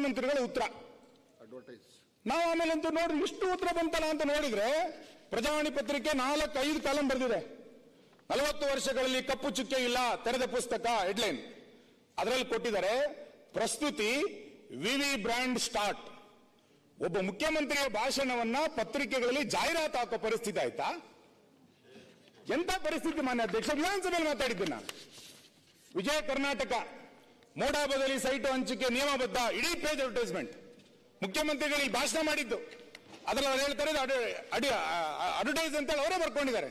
ಮುಖ್ಯಮಂತ್ರಿಗಳ ಉತ್ತರ. ಅಡ್ವರ್ಟೈಸ್ ನಾವು ಆಮೇಲೆ ಅಂತೂ ನೋಡ್ರಿ ಇಷ್ಟು ಉತ್ತರ ಬಂತಲ್ಲ ಅಂತ ನೋಡಿದ್ರೆ ಪ್ರಜಾವಾಣಿ ಪತ್ರಿಕೆ ನಾಲ್ಕು ಐದು ಕಾಲಂ ಬರೆದಿದೆ. ನಲವತ್ತು ವರ್ಷಗಳಲ್ಲಿ ಕಪ್ಪು ಚುಕ್ಕೆ ಇಲ್ಲ ತೆರೆದ ಪುಸ್ತಕ ಹೆಡ್ಲೈನ್. ಅದರಲ್ಲಿ ಕೊಟ್ಟಿದ್ದಾರೆ ಪ್ರಸ್ತುತಿ ವಿವಿ ಬ್ರ್ಯಾಂಡ್ ಸ್ಟಾರ್ಟ್. ಒಬ್ಬ ಮುಖ್ಯಮಂತ್ರಿಯ ಭಾಷಣವನ್ನ ಪತ್ರಿಕೆಗಳಲ್ಲಿ ಜಾಹೀರಾತು ಹಾಕೋ ಪರಿಸ್ಥಿತಿ ಆಯ್ತಾ? ಎಂತ ಪರಿಸ್ಥಿತಿ ಮಾನ್ಯ ಅಧ್ಯಕ್ಷ? ವಿಧಾನಸಭೆಯಲ್ಲಿ ಮಾತಾಡಿದ್ದೆ ನಾನು. ವಿಜಯ ಕರ್ನಾಟಕ. ಮೋಡಾ ಬದಲಿ ಸೈಟು ಹಂಚಿಕೆ ನಿಯಮಬದ್ಧ, ಇಡೀ ಪೇಜ್ ಅಡ್ವರ್ಟೈಸ್ಮೆಂಟ್ ಮುಖ್ಯಮಂತ್ರಿಗಳಿಗೆ ಭಾಷಣ ಮಾಡಿದ್ದು. ಅದರಲ್ಲಿ ಅವ್ರು ಹೇಳ್ತಾರೆ ಅಡ್ವರ್ಟೈಸ್ ಅಂತ ಹೇಳಿ ಅವರೇ ಬರ್ಕೊಂಡಿದ್ದಾರೆ.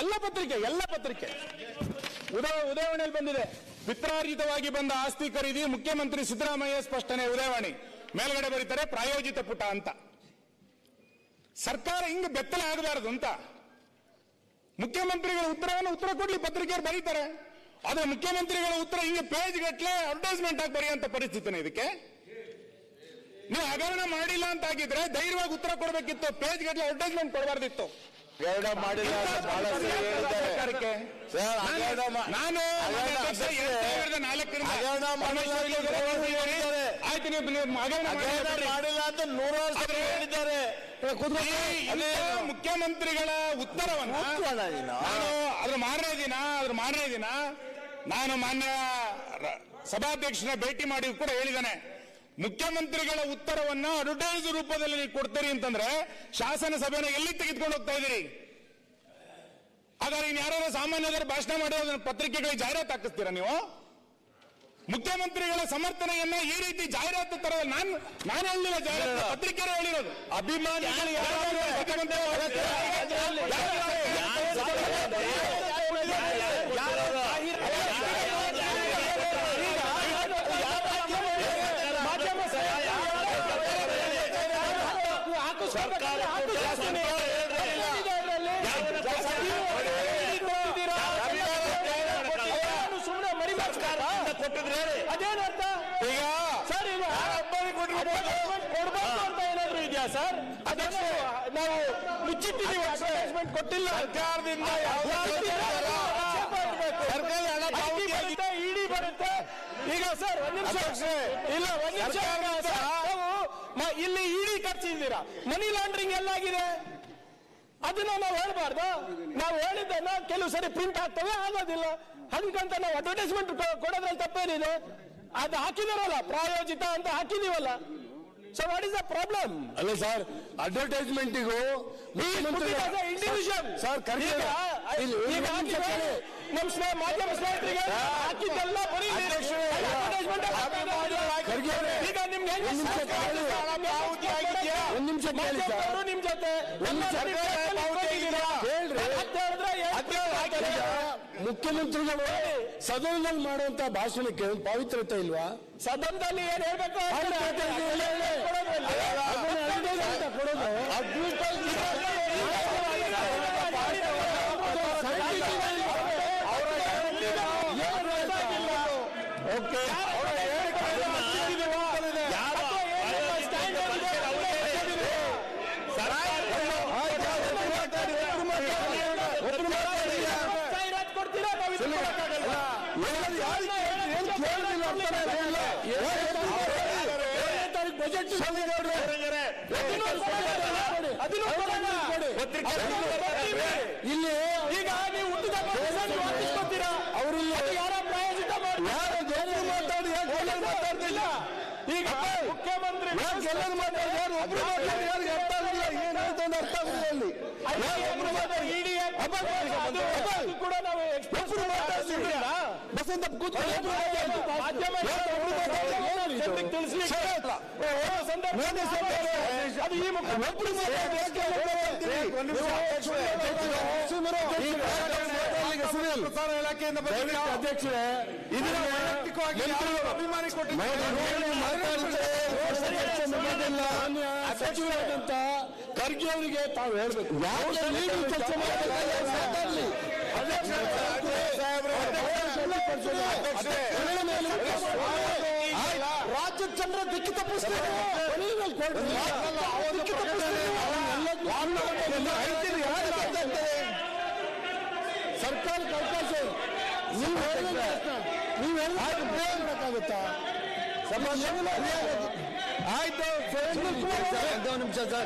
ಎಲ್ಲ ಪತ್ರಿಕೆ ಎಲ್ಲ ಪತ್ರಿಕೆ. ಉದಯ ಉದಯವಾಣಿಯಲ್ಲಿ ಬಂದಿದೆ. ಪಿತ್ರಾರ್ಜಿತವಾಗಿ ಬಂದ ಆಸ್ತಿ ಖರೀದಿ ಮುಖ್ಯಮಂತ್ರಿ ಸಿದ್ದರಾಮಯ್ಯ ಸ್ಪಷ್ಟನೆ, ಉದಯವಾಣಿ. ಮೇಲ್ಗಡೆ ಬರೀತಾರೆ, ಪ್ರಾಯೋಜಿತ ಪುಟ ಅಂತ. ಸರ್ಕಾರ ಹಿಂಗ ಬೆತ್ತಲೆ ಆಗಬಾರದು ಅಂತ. ಮುಖ್ಯಮಂತ್ರಿಗಳ ಉತ್ತರವನ್ನು ಉತ್ತರ ಕೊಡ್ಲಿ ಪತ್ರಿಕೆಯವರು ಬರೀತಾರೆ. ಆದ್ರೆ ಮುಖ್ಯಮಂತ್ರಿಗಳ ಉತ್ತರ ಹಿಂಗೆ ಪೇಜ್ ಗಟ್ಲೆ ಅಡ್ವರ್ಟೈಸ್ಮೆಂಟ್ ಆಗಿ ಬರೆಯುವಂತ ಪರಿಸ್ಥಿತಿನ ಇದಕ್ಕೆ. ನೀವು ಹಗರಣ ಮಾಡಿಲ್ಲ ಅಂತ ಆಗಿದ್ರೆ ಧೈರ್ಯವಾಗಿ ಉತ್ತರ ಕೊಡಬೇಕಿತ್ತು ಪೇಜ್ ಗಟ್ಲೆ ಅಡ್ವರ್ಟೈಸ್ಮೆಂಟ್ ಕೊಡಬಾರ್ದಿತ್ತು ಮಾಡಿಲ್ಲ ನಾನು. ಆಯ್ತು ನೀವು ಮುಖ್ಯಮಂತ್ರಿಗಳ ಉತ್ತರವನ್ನು. ನಾನು. ಅದ್ರ ಮಾರನೇ ದಿನ ಅದ್ರ ಮಾರನೇ ದಿನ ನಾನು ಮಾನ್ಯ ಸಭಾಧ್ಯಕ್ಷನ ಭೇಟಿ ಮಾಡಿ ಕೂಡ ಹೇಳಿದ್ದಾನೆ. ಮುಖ್ಯಮಂತ್ರಿಗಳ ಉತ್ತರವನ್ನ ಅಡ್ವರ್ಟೈಸ್ ರೂಪದಲ್ಲಿ ನೀವು ಕೊಡ್ತೀರಿ ಅಂತಂದ್ರೆ ಶಾಸನ ಸಭೆನ ಎಲ್ಲಿ ತೆಗೆದುಕೊಂಡು ಹೋಗ್ತಾ ಇದ್ದೀರಿ? ಹಾಗಾದ್ರೆ ಇನ್ ಯಾರು ಸಾಮಾನ್ಯರು ಭಾಷಣ ಮಾಡಿ ಅದನ್ನ ಪತ್ರಿಕೆಗಳಿಗೆ ಜಾಹೀರಾತು ಹಾಕಿಸ್ತೀರಾ ನೀವು? ಮುಖ್ಯಮಂತ್ರಿಗಳ ಸಮರ್ಥನೆಯನ್ನ ಈ ರೀತಿ ಜಾಹೀರಾತು ತರ ನಾನು ನಾನು ಹೇಳಿಲ್ಲ ಜಾಹೀರಾತು ಪತ್ರಿಕೆ ಹೇಳಿರೋದು. ಅಭಿಮಾನಿಗಳು ಯಾರಾದ್ರೂ ಸರ್ಕಾರ ಕೊಟ್ಟಿದ್ರೆ ಹೇಳಿ. ಅದೇನರ್ಥ ಈಗ ಸರ್ advertisement ಕೊಡ್ಬೇಕು ಅಂತ ಏನಾದ್ರು ಇದೆಯಾ ಸರ್? ಅದಕ್ಕೆ ನಾವು ಮುಚ್ಚಿಟ್ಟಿದ್ದೀವಿ ಅಡ್ವರ್ಟೈಸ್ಮೆಂಟ್ ಕೊಟ್ಟಿಲ್ಲ. ಸರ್ಕಾರದಿಂದ ಇಡಿ ಬರುತ್ತೆ. ಈಗ ಸರ್ ಒಂದ್ ನಿಮಿಷ. ಇಲ್ಲ ಒಂದ್ ನಿಮಿಷ. ಇಲ್ಲಿ ಇಡಿ ಖರ್ಚಿದ್ದೀರಾ ಮನಿ ಲಾಂಡ್ರಿಂಗ್ ಎಲ್ಲಾಗಿದೆ? ಅದನ್ನ ನಾವು ಹೇಳ್ಬಾರ್ದು. ನಾವು ಹೇಳಿದ್ದನ್ನ ಕೆಲವು ಸರಿ ಪ್ರಿಂಟ್ ಆಗ್ತವೆ ಆಗೋದಿಲ್ಲ. ಹಂಗಂತ ನಾವು ಅಡ್ವರ್ಟೈಸ್ಮೆಂಟ್ ಕೊಡೋದ್ರಲ್ಲಿ ತಪ್ಪೇನಿದೆ? ಅದು ಹಾಕಿದಾರಲ್ಲ ಪ್ರಾಯೋಜಿತ ಅಂತ ಹಾಕಿದೀವಲ್ಲ. So what is the problem ಅಲ್ಲ ಸರ್ ಅಡ್ವರ್ಟೈಸ್ಮೆಂಟಿಗೂ ಇಂಡಿವಿಜುವಲ್ ಸರ್, ಸ್ನೇಹ ಮಾಧ್ಯಮ ಸ್ನೇಹಿತರಿಗೆ ಹಾಕಿದ್ದೆಲ್ಲ ಬರೀ ಅಧ್ಯಕ್ಷರೇ, ಒಂದು ನಿಮಿಷ ಕೇಳಿ. ಸರ್. ನಿಮ್ ಜೊತೆ? ಮುಖ್ಯಮಂತ್ರಿಗಳು ಸದನದಲ್ಲಿ ಮಾಡುವಂತ ಭಾಷಣಕ್ಕೆ ಒಂದು ಪಾವಿತ್ರತೆ ಇಲ್ವಾ ಸದನದಲ್ಲಿ ಏನ್ ಹೇಳ್ಬೇಕು ಓಕೆ ಇಲ್ಲಿ ಈಗ ನೀವು ಹುಟ್ಟಿದ ನೀವು ಯಾರ ಪ್ರಾಯೋಜಿತ ಮಾಡಿ ಯಾರು ಮಾತಾಡಿ ಮಾತಾಡ್ತಿಲ್ಲ? ಈಗ ಮುಖ್ಯಮಂತ್ರಿ ಎಲ್ಲರೂ ಮಾತಾಡಿ ಯಾರು ಒಬ್ರು ಯಾರಿಗೆ ಅರ್ಥ ಆಗಿಲ್ಲ ಏನ್ ಅಂತ ಅರ್ಥ ಆಗಿಲ್ಲ ಅಲ್ಲಿ ಒಬ್ರು ಮಾತಾಡಿ ಇಡಿ ಕೂಡ ನಾವು ಒಬ್ರು ಮಾತಾಡ್ತಿಲ್ಲ ಬಸಂತ ಕೂತ್ಕೊಂಡು. ಮಾಧ್ಯಮ ಒಬ್ರು ಮಾತಾಡಿ. ಓ, ಸಂದರ್ಭ ಅದು ಈ ಮುಖ ಒಬ್ರು ಮಾತಾಡಿ ಸುಮ್ಮನೆ ಈ ಇಲಾಖೆಯಿಂದ ಅಧ್ಯಕ್ಷರೇ ಅಭಿಮಾನಿ ಸಚಿವರಾದಂತ ಖರ್ಗೆ ಅವರಿಗೆ ತಾವು ಹೇಳ್ಬೇಕು ಯಾಕೆ ನೀವು ಕೆಲಸ ಮಾತಾಡಲಿ ರಾಜ್ಯದ ಅಂತ ದಿಕ್ಕಿ ತಪ್ಪಿಸ್ತಾರೆ ಸರ್ಕಾರಕ್ಕೆ ಅವಕಾಶ. ನೀವು ಹೇಳಿದ್ರೆ ನೀವು ಹೇಳಿದ ಮಾಡಕ್ಕಾಗುತ್ತಾ ಆಯ್ತು ಒಂದು ನಿಮಿಷ ಸರ್.